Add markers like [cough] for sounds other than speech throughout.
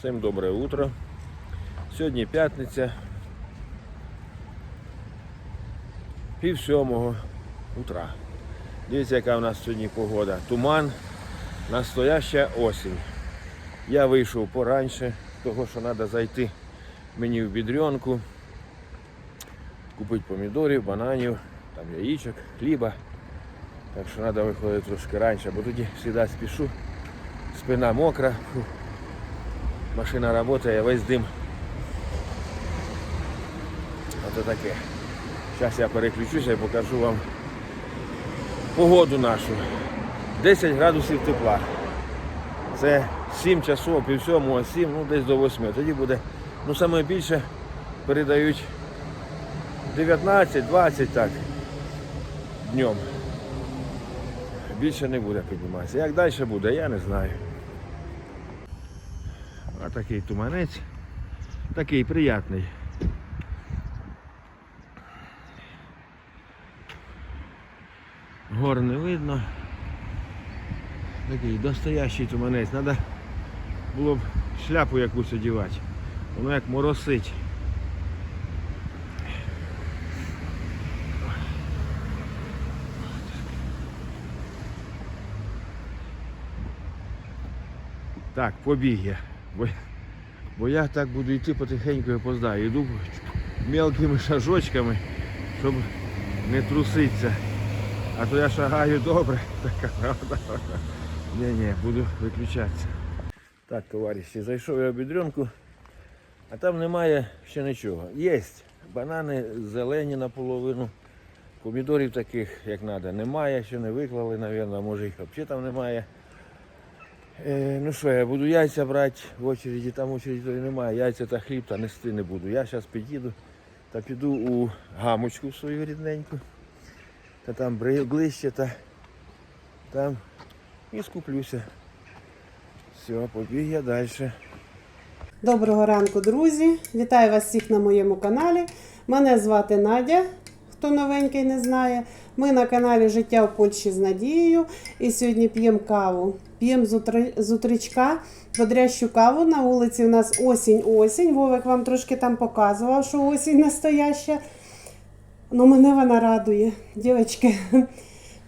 Всім добре утро. Сьогодні п'ятниця. Пів сьомого утра. Дивіться, яка у нас сьогодні погода. Туман, настояща осінь. Я вийшов пораньше, того що треба зайти мені в бідренку, купити помідорів, бананів, там яєчок, хліба. Так що треба виходити трошки раніше, бо тоді завжди спішу. Спина мокра. Фу. Машина працює, весь дим. Ото таке. Зараз я переключуся і покажу вам погоду нашу. 10 градусів тепла. Це 7 часов, пів сьомого, 7, ну десь до 8. Тоді буде, ну саме більше передають 19-20 так днем. Більше не буде підніматися. Як далі буде, я не знаю. Такий туманець, такий приятний. Гор не видно. Такий достоящий туманець. Треба було б шляпу якусь одягати. Воно як моросить. Так, побіг я. Бо, бо я так буду йти потихеньку і опоздаю. Йду мелкими шажочками, щоб не труситися. А то я шагаю добре. [laughs] Така правда. Ні-ні, буду виключатися. Так, товариші, зайшов я в бідрюнку, а там немає ще нічого. Є банани зелені наполовину, помідорів таких, як треба, немає, ще не виклали, мабуть, може їх взагалі там немає. Е, ну що, я буду яйця брати в очереді, там очереді немає, яйця та хліб та нести не буду. Я зараз підійду та піду у гамочку свою рідненьку, та там ближче, та там і скуплюся. Все, побіг я далі. Доброго ранку, друзі! Вітаю вас всіх на моєму каналі. Мене звати Надя, хто новенький не знає. Ми на каналі Життя в Польщі з Надією. І сьогодні п'ємо каву. П'ємо з, утри... утричка бодрящу каву. На вулиці у нас осінь-осінь. Вовик вам трошки там показував, що осінь настояща. Ну, мене вона радує. Дівчатки,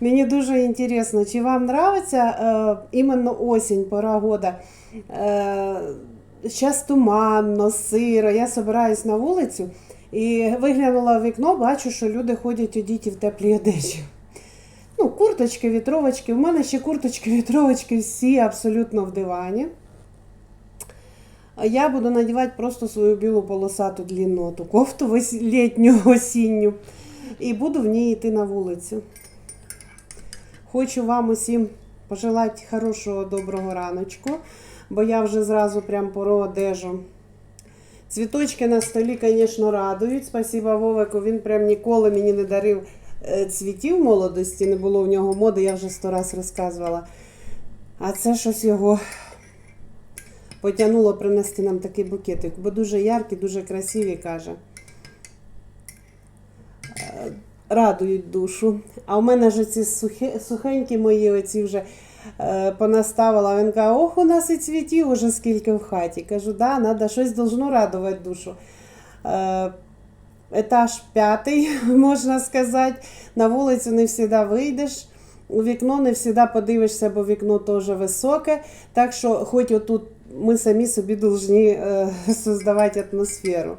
мені дуже інтересно, чи вам подобається е, іменно осінь, пора года. Е, Зараз туманно, сиро. Я збираюсь на вулицю і виглянула в вікно, бачу, що люди ходять одіті в теплій одежі. Ну, курточки, вітровочки. У мене ще курточки, вітровочки всі абсолютно в дивані. Я буду надівати просто свою білу полосату длинну ту кофту літню, осінню. І буду в ній йти на вулицю. Хочу вам усім пожелати хорошого доброго раночку, бо я вже зразу прям пору одежу. Цвіточки на столі, звісно, радують. Спасибо Вовику. Він прям ніколи мені не дарив е, цвітів молодості, не було в нього моди, я вже сто раз розказувала. А це щось його потягнуло принести нам такий букетик, бо дуже яркий, дуже красивий, каже. Е, Радують душу. А у мене ж ці сухенькі мої оці вже понаставила. Він каже, ох, у нас і цвітів уже скільки в хаті. Кажу, да, треба щось должно радувати душу. Е, етаж п'ятий, [laughs] можна сказати. На вулицю не завжди вийдеш. У вікно не завжди подивишся, бо вікно теж високе. Так що, хоч отут ми самі собі повинні е, [laughs] создавати атмосферу.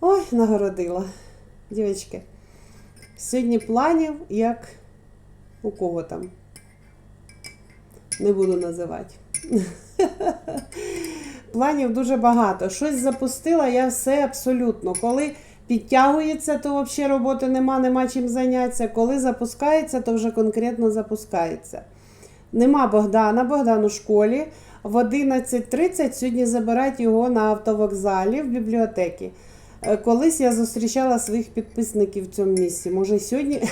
Ой, нагородила. Дівчатки, сьогодні планів, як у кого там. Не буду називати. [laughs] Планів дуже багато. Щось запустила я все абсолютно. Коли підтягується, то взагалі роботи нема, нема чим зайнятися. Коли запускається, то вже конкретно запускається. Нема Богдана, Богдан у школі. В 11.30 сьогодні забирають його на автовокзалі в бібліотеки. Е, Колись я зустрічала своїх підписників в цьому місці. Може, сьогодні,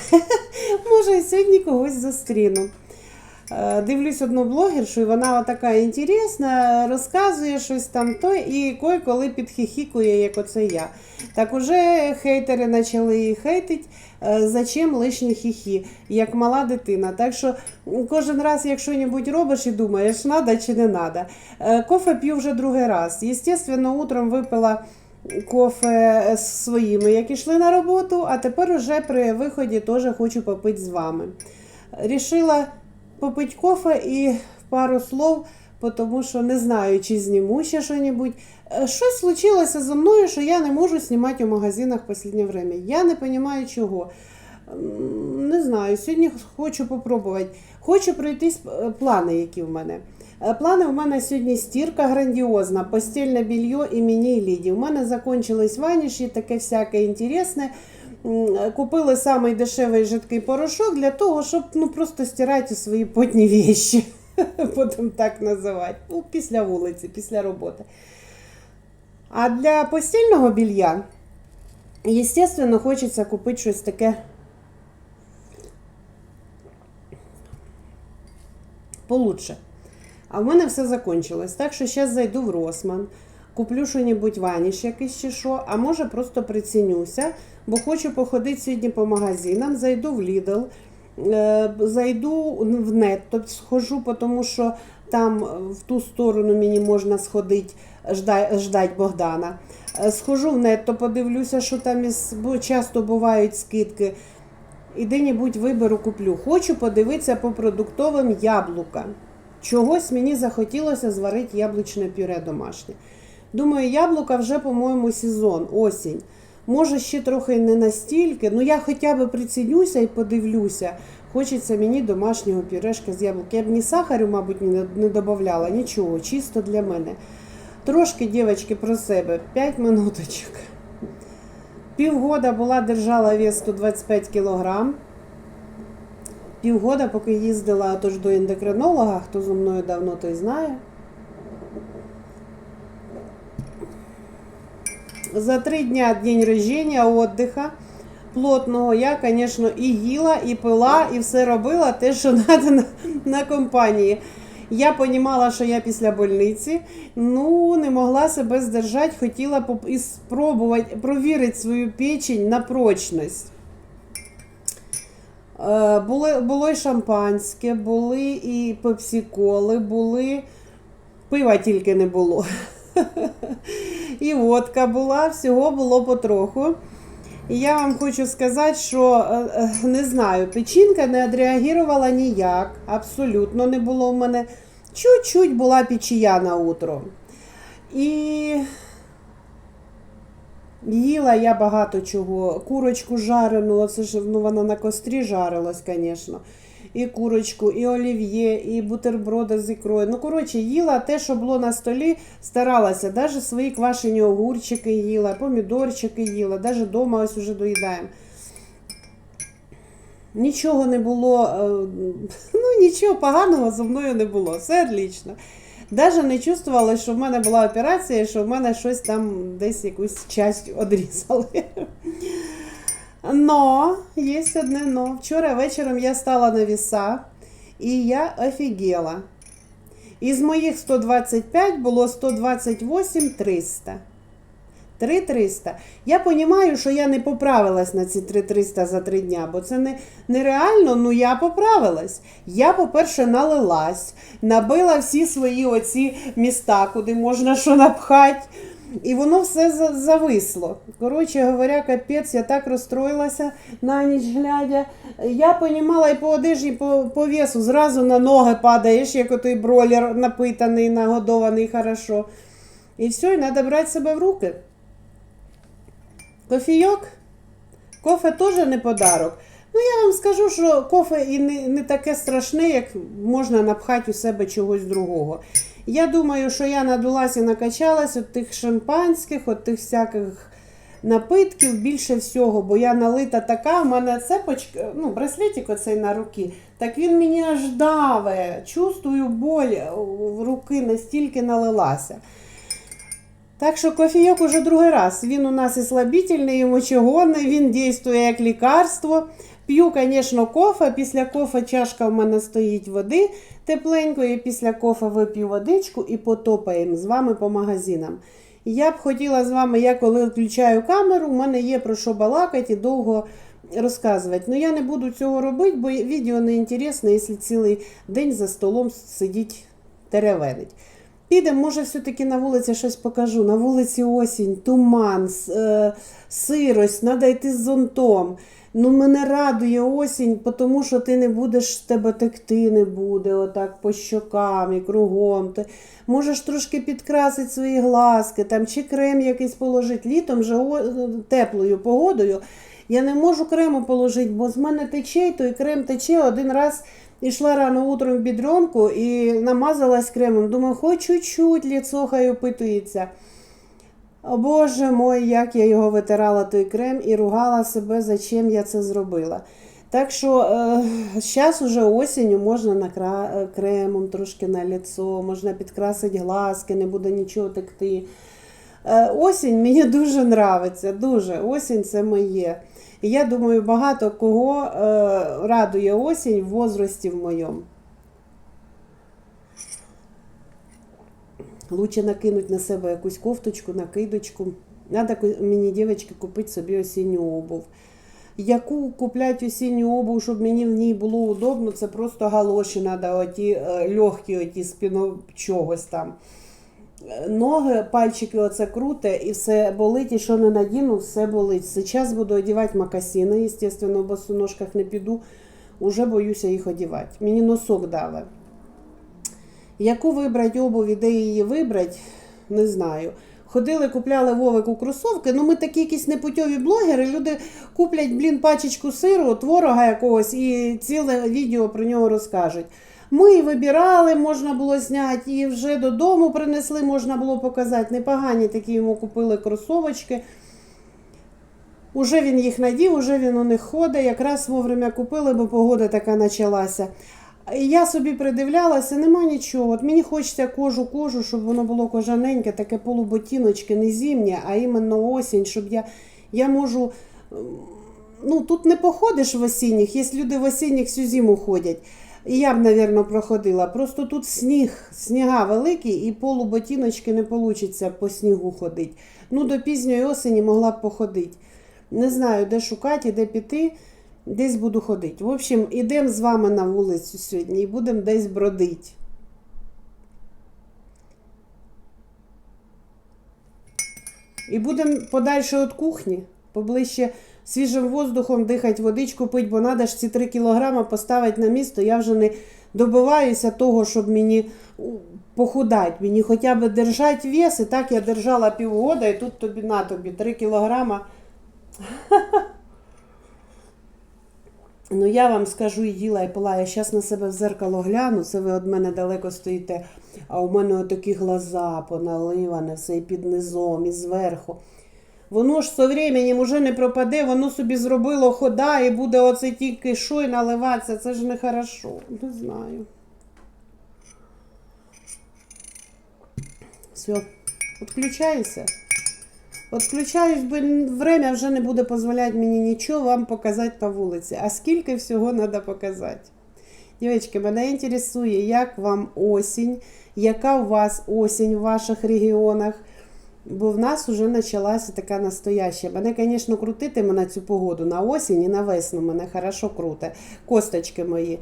[laughs] може, сьогодні когось зустріну. Е, Дивлюсь одну блогершу, і вона така інтересна, розказує щось там то, і кой-коли підхихікує, як оце я. Так уже хейтери почали її хейтить, е, зачем лишні хіхі, як мала дитина. Так що кожен раз, як щось робиш і думаєш, надо чи не надо. Кофе п'ю вже другий раз. Єстественно, утром випила кофе з своїми, як ішли на роботу, а тепер уже при виході теж хочу попити з вами. Рішила попити кофе і пару слов, тому що не знаю, чи зніму ще щось. Е, Щось случилося зі мною, що я не можу знімати у магазинах в останнє время. Я не розумію чого. Не знаю, сьогодні хочу попробувати. Хочу пройтись е, плани, які в мене. Е, Плани у мене сьогодні стірка грандіозна, постільне білье і мені Ліді. У мене закончились ваніші, таке всяке інтересне. М, Купили самий дешевий жидкий порошок для того, щоб ну, просто стирати свої потні вещі. [laughs] Будемо так називати. Ну, після вулиці, після роботи. А для постільного білья, естественно, хочеться купити щось таке получше. А в мене все закончилось. Так що зараз зайду в Росман, куплю що-небудь ваніш якийсь чи що, а може просто прицінюся, бо хочу походити сьогодні по магазинам, зайду в Lidl, е, зайду в нет, тобто схожу, тому що там в ту сторону мені можна сходити, ждать, Богдана. Е, Схожу в то подивлюся, що там із, бо часто бувають скидки. І де-небудь виберу куплю. Хочу подивитися по продуктовим яблука. Чогось мені захотілося зварити яблучне пюре домашнє. Думаю, яблука вже, по-моєму, сезон, осінь. Може, ще трохи не настільки, ну я хоча б прицінюся і подивлюся. Хочеться мені домашнього пюрешка з яблук. Я б ні сахарю, мабуть, не, додавала, нічого, чисто для мене. Трошки, дівчатки, про себе, 5 минуточок. Півгода була, держала вес 125 кілограм. Півгода, поки їздила тож до ендокринолога, хто зі мною давно, той знає. За три дня день рождения, отдыха плотного я, звісно, і їла, і пила, і все робила те, що треба [laughs] на, на компанії. Я розуміла, що я після больниці, ну не могла себе здержати, хотіла і спробувати провірити свою печень на прочність. Е, Були, було і шампанське, були і пепсиколи, були. Пива тільки не було. І водка була, всього було потроху. І я вам хочу сказати, що е, е, не знаю, печінка не відреагувала ніяк, абсолютно не було в мене. Чуть-чуть була печія на утро. І їла я багато чого. Курочку жарену, це ж ну, вона на кострі жарилась, звісно. І курочку, і олів'є, і бутерброди з ікрою. Ну, коротше, їла те, що було на столі, старалася. Навіть свої квашені огурчики їла, помідорчики їла, навіть вдома ось уже доїдаємо. Нічого не було, е, ну нічого поганого зі мною не було. Все отлично. Навіть не чувствувала, що в мене була операція, що в мене щось там десь якусь часть одрізали. Но, є одне но. Вчора вечором я стала на віса, і я офігела. Із моїх 125 було 128 300. 3300. Я розумію, що я не поправилась на ці 3300 за три дня, бо це не, нереально, ну я поправилась. Я, по-перше, налилась, набила всі свої оці міста, куди можна що напхати. І воно все зависло. Коротше говоря, капець, я так розстроїлася на ніч глядя. Я понімала і по одежі, і по, по весу зразу на ноги падаєш, як отой бройлер напитаний, нагодований хорошо. І все, і треба брати себе в руки. Кофійок? Кофе теж не подарок. Ну, я вам скажу, що кофе і не, не таке страшне, як можна напхати у себе чогось другого. Я думаю, що я надулася і накачалась від тих шампанських, від тих всяких напитків більше всього, бо я налита така, в мене цепочка, ну, браслетик оцей на руки, так він мені аж даве. Чувствую боль в руки, настільки налилася. Так що кофійок уже другий раз. Він у нас і слабительний, і мочегонний, він діє як лікарство. П'ю, звісно, кофе. Після кофе чашка в мене стоїть води тепленької. Після кофе вип'ю водичку і потопаємо з вами по магазинам. Я б хотіла з вами, я коли включаю камеру, у мене є про що балакати і довго розказувати. Ну я не буду цього робити, бо відео не інтересне, якщо цілий день за столом сидіть теревенить. Підемо, може, все-таки на вулиці щось покажу. На вулиці осінь, туман, е, сирость, треба йти з зонтом. Ну, мене радує осінь, тому що ти не будеш, тебе текти не буде, отак по щокам і кругом. Ти можеш трошки підкрасити свої глазки, там, чи крем якийсь положити. Літом же о- теплою погодою. Я не можу крему положити, бо з мене тече, той крем тече один раз. Ішла рано утром в бідронку і намазалась кремом. Думаю, хоч чуть-чуть ліцо хай опитується. О Боже мой, як я його витирала той крем і ругала себе, за чим я це зробила. Так що е, зараз уже осінню можна накра... е, кремом трошки на ліцо, можна підкрасити глазки, не буде нічого текти. Е, осінь мені дуже нравиться, дуже. Осінь це моє. І я думаю, багато кого е, радує осінь в возрасті в моєму. Лучше накинуть на себе якусь кофточку, накидочку. Надо мені, дівчатки, купити собі осінню обув. Яку купляти осінню обув, щоб мені в ній було удобно, це просто галоші треба, оті е, легкі, оті спіно чогось там. Ноги, пальчики оце круте і все болить, і що не надіну, все болить. Зараз буду одягати макасини, звісно, в босоножках не піду, уже боюся їх одягати. Мені носок даве. Яку вибрати обувь, де її вибрати, не знаю. Ходили, купляли Вовику кросовки. Ну, ми такі якісь непутьові блогери. Люди куплять, блін, пачечку сиру, творога якогось і ціле відео про нього розкажуть. Ми вибирали, можна було зняти, і вже додому принесли, можна було показати. Непогані такі йому купили кросовочки. Уже він їх надів, уже він у них ходить. Якраз вовремя купили, бо погода така почалася. Я собі придивлялася, нема нічого. От мені хочеться кожу кожу, щоб воно було кожаненьке, таке полуботіночки, не зимнє, а іменно осінь, щоб я, я можу. Ну, тут не походиш в осінніх, є люди в осінніх всю зиму ходять. І я б, мабуть, проходила. Просто тут сніг, сніга великий, і полуботіночки не вийде по снігу ходити. Ну, до пізньої осені могла б походити. Не знаю, де шукати, де піти. Десь буду ходити. В общем, ідемо з вами на вулицю сьогодні і будемо десь бродити. І будемо подальше від кухні, поближче свіжим воздухом дихати, водичку пити, бо треба ж ці 3 кілограми поставити на місто. Я вже не добиваюся того, щоб мені похудати. Мені хоча б держати вес. І так я держала півгода, і тут тобі на тобі 3 кілограма. Ну, я вам скажу і їла, і пила. Я зараз на себе в зеркало гляну, це ви від мене далеко стоїте, а у мене отакі глаза поналиване, все і під низом, і зверху. Воно ж со временем уже не пропаде, воно собі зробило хода і буде оце тільки що й наливатися. Це ж не хорошо. Не знаю. Все, відключаюся. Отключаюсь, бо время вже не буде дозволяти мені нічого вам показати на вулиці. А скільки всього треба показати? Дівчатки, мене інтересує, як вам осінь, яка у вас осінь в ваших регіонах. Бо в нас вже почалася така настояща. Мене, звісно, крутитиме на цю погоду на осінь і на весну. Мене хорошо круте. Косточки мої.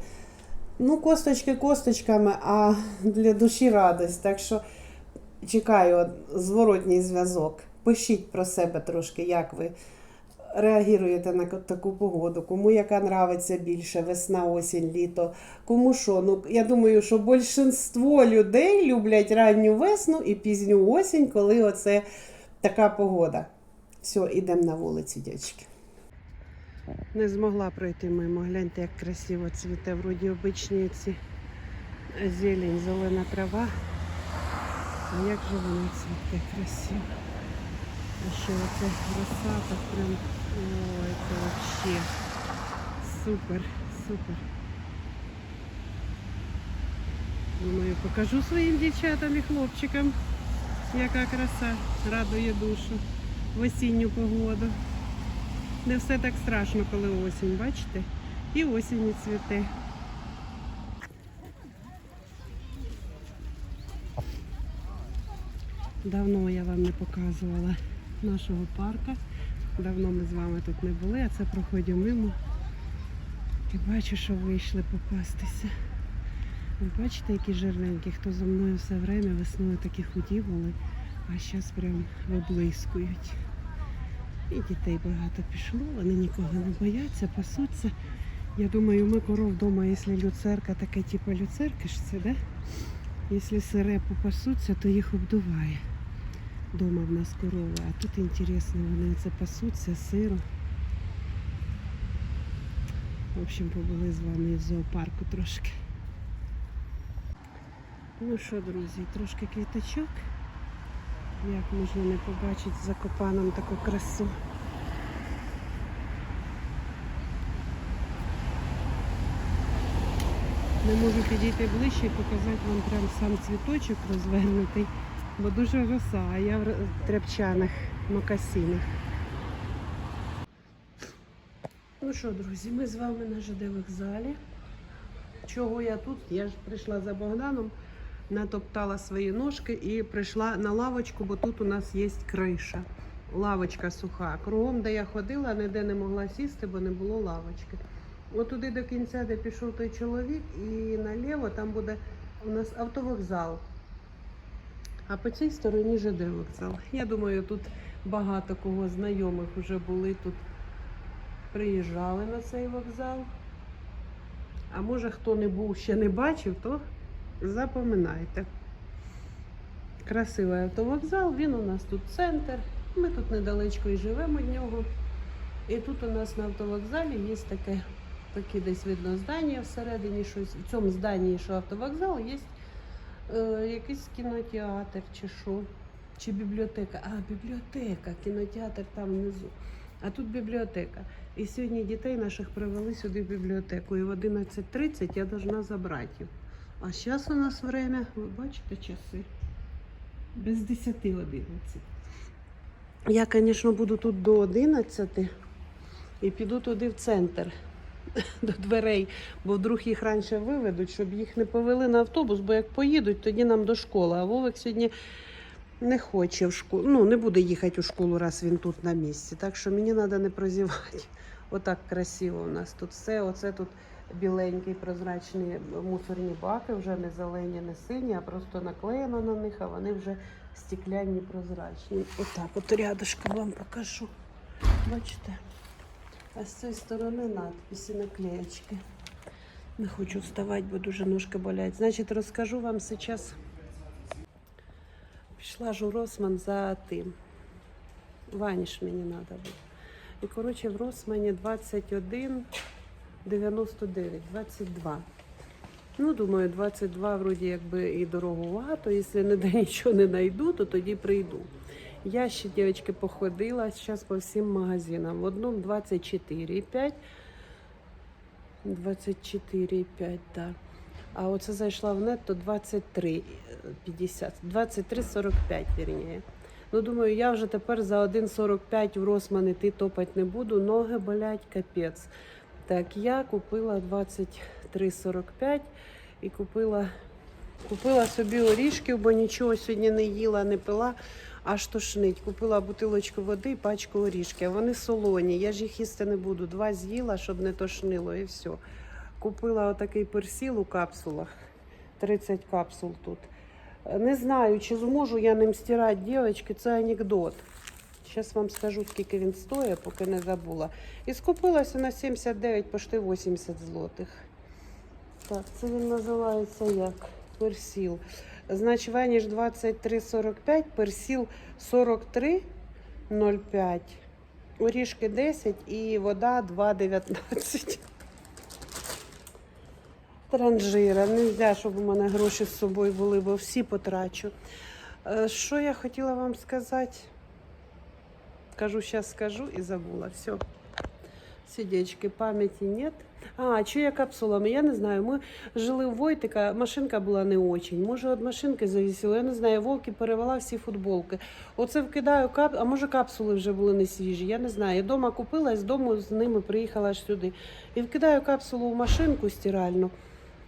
Ну, косточки косточками, а для душі радость. Так що чекаю зворотній зв'язок. Пишіть про себе трошки, як ви реагуєте на таку погоду, кому яка нравиться більше, весна, осінь, літо, кому що. Ну, я думаю, що більшинство людей люблять ранню весну і пізню осінь, коли оце така погода. Все, ідемо на вулиці, дівчатки. Не змогла пройти мимо. Гляньте, як красиво цвіте. Вроді обичні ці зелень, зелена трава. А як же воно цвіте красиво. А ще оце роса так прям. Ой, це вообще супер, супер. Думаю, покажу своїм дівчатам і хлопчикам, яка краса радує душу в осінню погоду. Не все так страшно, коли осінь, бачите? і осінні цвіти. Давно я вам не показувала нашого парка. Давно ми з вами тут не були, а це проходю мимо. І бачу, що вийшли попастися. Ви бачите, які жирненькі, хто за мною все время весною такі худі були, а зараз прям виблискують. І дітей багато пішло, вони нікого не бояться, пасуться. Я думаю, ми коров вдома, якщо люцерка, таке типу люцерки ж це, да? Якщо сире попасуться, то їх обдуває. Дома в нас корови, а тут інтересно, вони це пасуться, сиро. В общем, побули з вами в зоопарку трошки. Ну що, друзі, трошки квіточок. Як можна не побачити в Закопаном таку красу. Не можу підійти ближче і показати вам прям сам цвіточок розвернутий, бо дуже роса, а я в тряпчаних мокасинах. Ну що, друзі, ми з вами на ЖД вокзалі. Чого я тут? Я ж прийшла за Богданом, натоптала свої ножки і прийшла на лавочку, бо тут у нас є криша. Лавочка суха. Кругом, де я ходила, ніде не могла сісти, бо не було лавочки. От туди до кінця, де пішов той чоловік, і наліво там буде у нас автовокзал. А по цій стороні ЖД вокзал. Я думаю, тут багато кого знайомих вже були тут, приїжджали на цей вокзал. А може хто не був, ще не бачив, то запам'ятайте. Красивий автовокзал, він у нас тут центр. Ми тут недалечко і живемо від нього. І тут у нас на автовокзалі є таке, таке десь видно здання всередині щось. В цьому зданні, що автовокзал, є е, якийсь кінотеатр чи що. Чи бібліотека. А, бібліотека, кінотеатр там внизу. А тут бібліотека. І сьогодні дітей наших привели сюди в бібліотеку. І в 11.30 я должна забрати їх. А зараз у нас время, ви бачите часи? Без 10.11. Я, звісно, буду тут до 11 і піду туди в центр [laughs] до дверей, бо вдруг їх раніше виведуть, щоб їх не повели на автобус, бо як поїдуть, тоді нам до школи. А Вовик сьогодні не хоче в школу. Ну, не буде їхати у школу, раз він тут на місці. Так що мені треба не прозівати. [laughs] Отак красиво у нас тут все. Оце тут біленькі прозрачні мусорні баки, вже не зелені, не сині, а просто наклеєно на них, а вони вже стекляні прозрачні. Отак, от рядышком вам покажу. Бачите? А з цієї сторони надписи, наклеєчки. Не хочу вставати, бо дуже ножки болять. Значить, розкажу вам зараз. Пішла ж у Росман за тим. Ваніш мені треба було. І, коротше, в Росмані 21, 99, 22. Ну, думаю, 22 вроді якби і дороговато. Якщо ніде нічого не знайду, то тоді прийду. Я ще, дівчатки, походила зараз по всім магазинам. В одному 24,5, 24,5, так. А оце зайшла в нет, то 23,50, 23,45, вірніше. Ну, думаю, я вже тепер за 1,45 в Росман іти топати не буду, ноги болять, капець. Так, я купила 23,45 і купила, купила собі орішків, бо нічого сьогодні не їла, не пила, аж тошнить. Купила бутилочку води і пачку орішки. Вони солоні, я ж їх їсти не буду. Два з'їла, щоб не тошнило, і все. Купила отакий персіл у капсулах. 30 капсул тут. Не знаю, чи зможу я ним стирати, дівчатки, це анекдот. Зараз вам скажу, скільки він стоїть, поки не забула. І скупилася на 79, почти 80 злотих. Так, це він називається як? Персіл. Значить, ваніш 23,45, персіл 43,05, орішки 10 і вода 2,19. Транжира. Не можна, щоб у мене гроші з собою були, бо всі потрачу. Е, Що я хотіла вам сказати? Кажу, зараз скажу і забула. Все. Сидечки, пам'яті нет. А, я капсулами? Я не знаю. Ми жили у Войтика, машинка була не очень. Може, від машинки завісило, я не знаю. Вовки перевела всі футболки. Оце вкидаю кап, а може капсули вже були не свіжі. Я не знаю. Я дома купила і з дому з ними приїхала аж сюди. І вкидаю капсулу в машинку стиральну.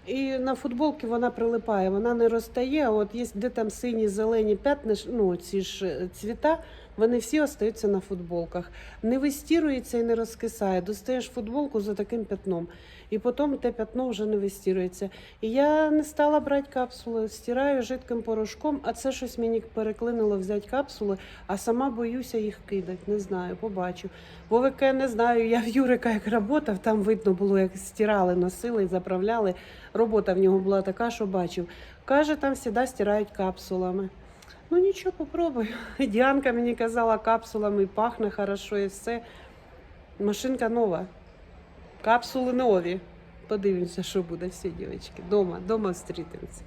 І на футболки вона прилипає, вона не розтає. От є де там сині, зелені п'ятна, ж, ну ці ж е, цвіта, вони всі остаються на футболках. Не вистірується і не розкисає. Достаєш футболку за таким п'ятном. І потім те п'ятно вже не вистірується. І я не стала брати капсули, стираю жидким порошком, а це щось мені переклинило взяти капсули, а сама боюся їх кидати. Не знаю, побачу. Вовика я не знаю, я в Юрика як працював, там видно було, як стирали, носили заправляли. Робота в нього була така, що бачив. Каже, там завжди стирають капсулами. Ну нічого, попробую. [laughs] Діанка мені казала, капсулами пахне хорошо і все. Машинка нова. Капсули нові. Подивимося, що буде всі дівчатки. Дома, дома зустрітимося.